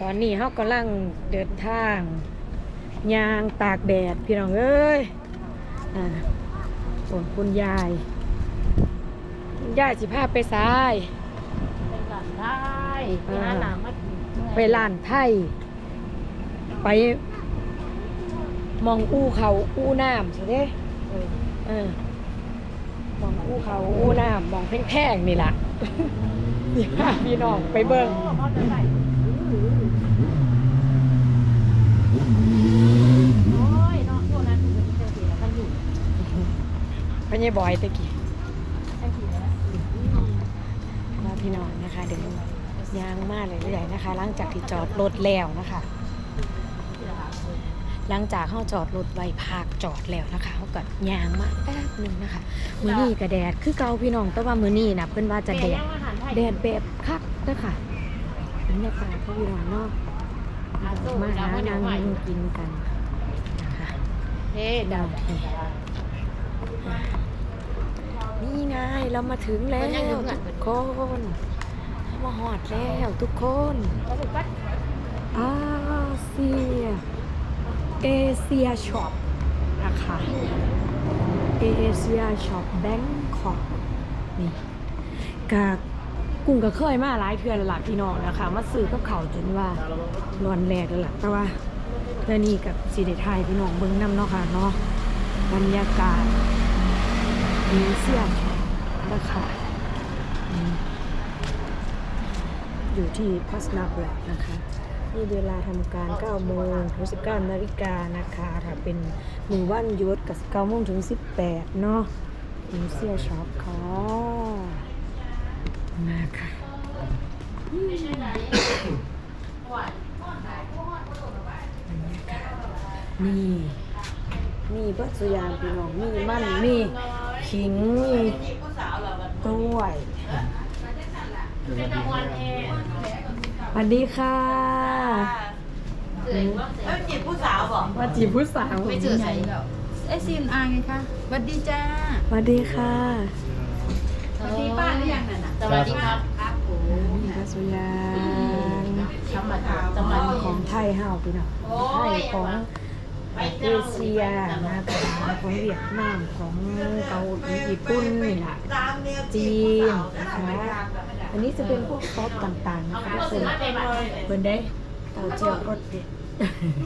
ตอนนี้เขากำลังเดินทางยางตากแดดพี่น้องเอ้ยอ่าส่วนคุณยาย คุณยายสิพาไปซ้ายเป็นหลานได้ไปหาหนามมากินไปล้านไทย ไปมองอู้เขาอู้น้ำสิเด้เออเออมองอู้เขาอู้น้ำมองแพงๆนี่ล่ะสิพาพี่น้องไปเบิ่ง โอ้มอเตอร์ไซค์โอ้ยเนาะพวกนั้นคือเป็นเจ้าเสียกันอยู่ พญายบอยตะกี้ไอ้ผีแล้วว่าพี่น้องนะคะเดี๋ยวยางมากเลยใหญ่นะคะ หลังจากที่จอดรถแล้วนะคะ หลังจากเขาจอดรถไว้พากจอดแล้วนะคะเขาก็ยางมาแป๊บหนึ่งนะคะมือนี่กระแดดคือเกาพี่น้องแต่ว่ามือนี่นะเพื่อนว่าจะแดดอาหารไทยแดดแบบคักเด้อค่ะบรรยากาศก็พี่น้องเนาะมาหานางกินกันนะคะเฮ้ดาว นี่ไงเรามาถึงแล้วทุกคนมาหอดแล้วทุกคนก็ถูกปะอาเซียเอเชียช็อปนะคะเอเชียช็อปแบงคอกนี่กะกุ้งก็เคยมาหลายเทื่อแล้วล่ะพี่น้องนะคะมาซื้อกับเขาวจนว่านอนแรกแล้วล่ะแต่ว่าเทื่อนี้กับสีเดไทยพี่น้องเบิ้งน้ำเนาะค่ะเนาะบรรยากาศ ดีเสียมนะคะอืมอยู่ที่พัสนาแบล็นะคะนี่เวลาทำการ9โมงถึง19นาฬิกานะคะถ้าเป็นหนึ่งวันยุดกับ9โมงถึง 18 เนาะมีเสื้อช็อปค่ะมาค่ะนี่ มีเบัตสุยางพี่น้องมีมันมีขิงมีกล้วยสวัสดีค่ะเอ้ยจีบผู้สาวบอกมาจีบผู้สาวไม่เจอใส่ไอซีนอาไงคะสวัสดีจ้าสวัสดีค่ะสวัสดีป้าหรือยังนั่นะสวัสดีครับครับผมมีเบัตสุยางธรรมดาธรรมดาของไทยเฮาพี่น้องไทยของ เอเชียนะคะของเวียดนามของเกาหลีญี่ปุ่นนี่แหละจีนนะคะอันนี้จะเป็นพวกซอสต่างๆนะคะทุกคนเพิ่นได้เตาเจียวรสเด็ด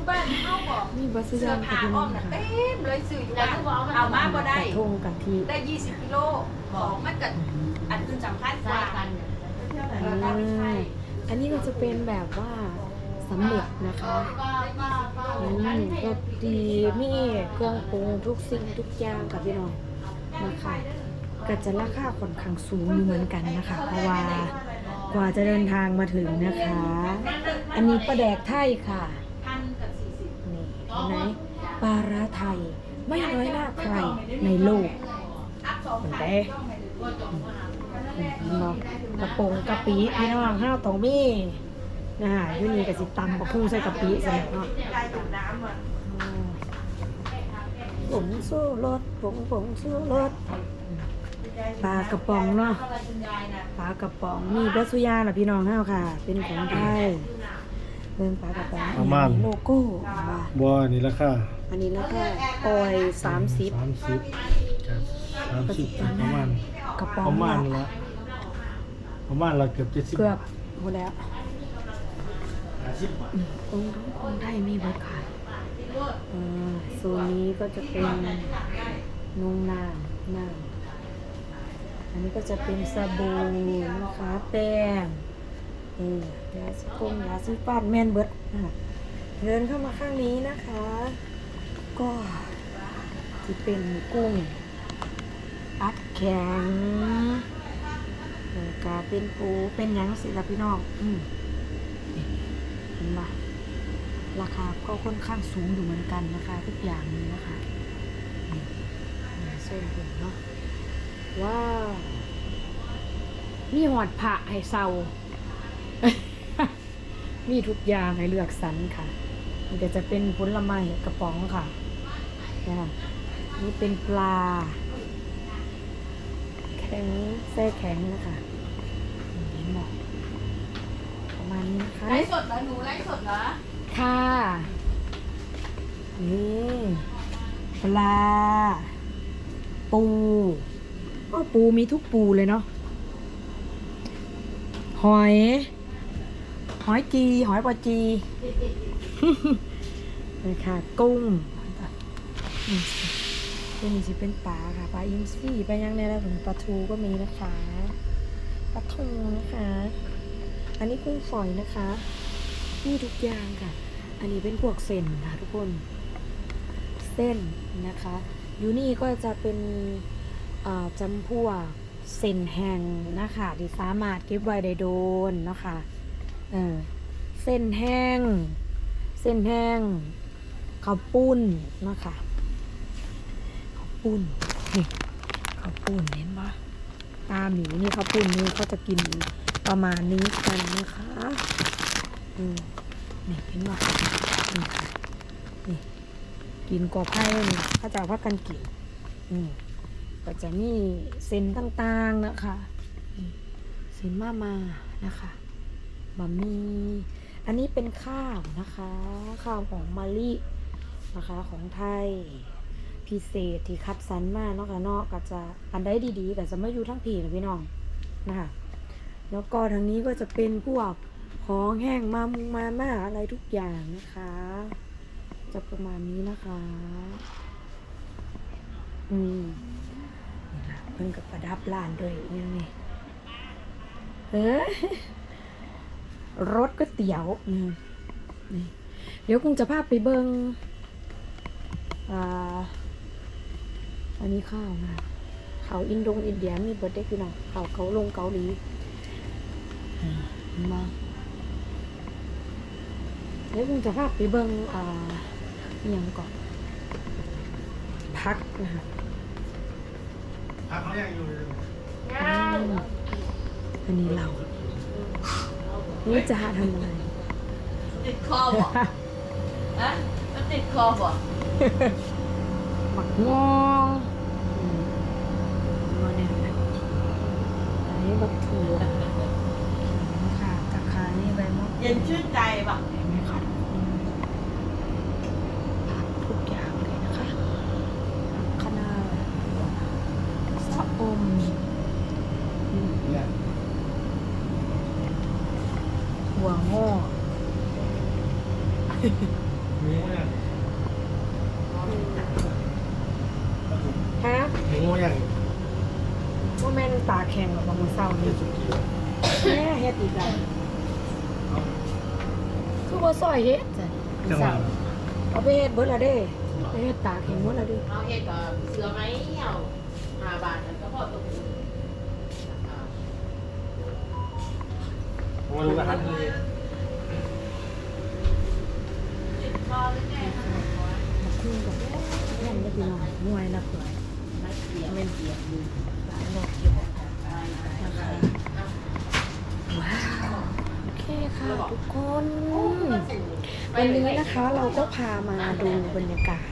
บ้านเข้าบอกมีบัสยางกับพี่น้องค่ะเต็มเลยสื่ออยู่ว่าเอามาบ่ได้กระทงกะทิได้ 20กิโลของมันก็อันคือสำคัญกว่าอ่าอันนี้ก็จะเป็นแบบว่า สำเร็จนะคะอืมรสดีมีเครื่องปรุงทุกสิ่งทุกอย่างกับพี่น้องนะคะก็จะราคาค่อนข้างสูงอยู่เหมือนกันนะคะ เพราะว่ากว่าจะเดินทางมาถึงนะคะ อันนี้ปลาแดกไทยค่ะพันกับ40นี่เห็นปลาร้าไทยไม่น้อยหน้าใครในโลกเห็นไหมเนาะกระโปรงกระปิพี่น้องห้าวตองมี่ นะอยูนี่กับสิตำบักพุ่งใส่กะปิสมัยเนาะอืมผงสู้รสผงผงสู้รสปลากระป๋องเนาะปลากระป๋องนี่เบสุยาน่ะพี่น้องห้าค่ะ เป็นของไทยเบิ่งปลากระป๋องประมาณ โลโก้บัวนี่ราคาอันนี้แล้วก็ออยสามสิบสามสิบสามสิบประมาณกระป๋องประมาณละประมาณละเกือบเจ็ดสิบเกือบหมดแล้ว ห้าสิบองค์ท้ององค์ไทยมีเบิดขายอ่าโซนนี้ก็จะเป็นนงนางนางอันนี้ก็จะเป็นสบู่นะคะแป้งเออยาสีฟงยาสีฟันแมนเบิดนะคะเดินเข้ามาข้างนี้นะคะ ก็จะเป็นกุ้งอัดแข็งกาเป็นปูเป็นยังสิละพี่น้องอืม ห็นปะราคาก็ค่อนข้างสูงอยู่เหมือนกันนะคะทุกอย่างนี้นะคะนี่เส้นผมเนาะว้าวมีหอดผะให้เซามีทุกอย่างให้เลือกสรรค่ะมันก็จะเป็นผลไม้กระป๋องค่ะนะนี่เป็นปลา แข็งแส้แข็งนะคะเห็นบอก มาณณนี้นะคะไลฟ์สดเหรอหนูไลฟ์สดเหรอค่ะนี่ปลา ปูอ้อปูมีทุกปูเลยเนาะหอย หอยจี หอยปลาจี นะคะกุ้งนี่สิตัวนี้สิเป็นปลาค่ะปลาอินทรีปลายังในระดับปลาทูก็มีนะคะปลาทูนะคะ อันนี้กุ้งฝอยนะคะ มีทุกอย่างค่ะ อันนี้เป็นพวกเส้นค่ะทุกคน เส้นนะคะอยู่นี่ก็จะเป็นจำพวกเส้นแห้งนะคะที่สามารถเก็บไว้ได้โดนนะคะเออเส้นแห้ง เส้นแห้งข้าวปุ้นนะคะข้าวปุ้นนี่ข้าวปุ้นเห็นปะตาหมีนี่ข้าวปุ้นนี่เขาจะกิน ประมาณนี้กันนะคะอืมนี่เห็นปะนี่ค่ะนี่กินกอไผ่นี่เขาจะพักกันกินอืมก็จะมีเส้นต่างๆนะคะนี่เส้นมามานะคะบะหมี่อันนี้เป็นข้าวนะคะ ข้าวของมาลินะคะของไทยพิเศษที่คัดสรรมาเนาะค่ะเนาะก็จะอันใดดีๆก็จะมาอยู่ทั้งผีนะพี่น้องนะคะ แล้วก็ทางนี้ก็จะเป็นพวกของแห้งมามุงมาม่าอะไรทุกอย่างนะคะ จะประมาณนี้นะคะ อืมนี่ล่ะเพิ่นกับประดับร้านด้วยอยังนี่เออรถก๋วยเตี๋ยวนี่เดี๋ยวคงจะพาไปเบิงอ่า อันนี้ข้าวนะเขาอินโดอินเดียมีเบิร์ดเด็กพี่น้องเขาเขาลงเกาหลี มาเดี๋ยวคงจะพาไปเบิงอ่าอหยังก่อนพักนะคะพักเขายังอยู่เลยอืมอันนี้เรา นี่จะหาทำอะไร ติดคอบ่ฮะมันติดคอบ่หมักงองอืมมาเนี่ยนะอันนี้บักถั่วค่ะตะไคร้ใบมะกรูด เย็นชื่นใจป่ะเห็นไหมคะทุกคนผักทุกอย่างเลยนะคะผักคะน้าสะอมอืมเนี่ยหัวงอกหมูเนี่ยฮะหมูอย่างว่าแม่นตาแข็งหรอกบางมื้อเศร้าเฮ็นี่ดสุกี้แม่เฮ็ดอีกแล้วคือ บ่ซอยเฮ็ดจ้ะจังหวะเอาไปเฮ็ดเบิดและเด้ไปเฮ็ดตาแข็งหมดและเด้เอาเห็ดกับเสือไหมเอาห้าบาทแล้วก็พอตกผมรู้อาหารทะเลติดคอหรือไงมาคุยกับแม่นได้พี่น้องมวยละเพิ่นไม่เกี่ยวไม่เกี่ยวดูหลายดอกเกี่ยวนะคะว้าวโอเคค่ะทุกคน วันนี้นะคะเราก็พามาดูบรรยากาศ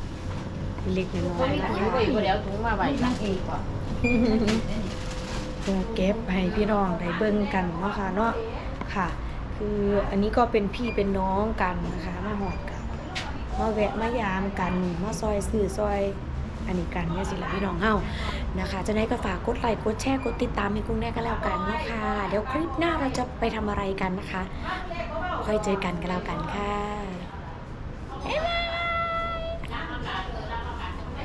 เล็กๆน้อคนยนี้ๆนะถุงคะไปอยู่เดี๋ยวถุงมาไว้นั่งเองก่อนเพื่อเก็บให้พี่น้องได้เบิ่งกันเนาะค่ะเนาะค่ะ คืออันนี้ก็เป็นพี่เป็นน้องกันนะคะมาหอดกันมาแวะมายามกันมาซอยสื่อซอย อันนี้กันเนี่ยสิละพี่น้องเฮานะคะจะได้ก็ฝากกดไลค์กดแชร์กดติดตามให้กุ้งแน่ก็แล้วกันนะคะเดี๋ยวคลิปหน้าเราจะไปทำอะไรกันนะคะค่อยเจอกันก็แล้วกันค่ะ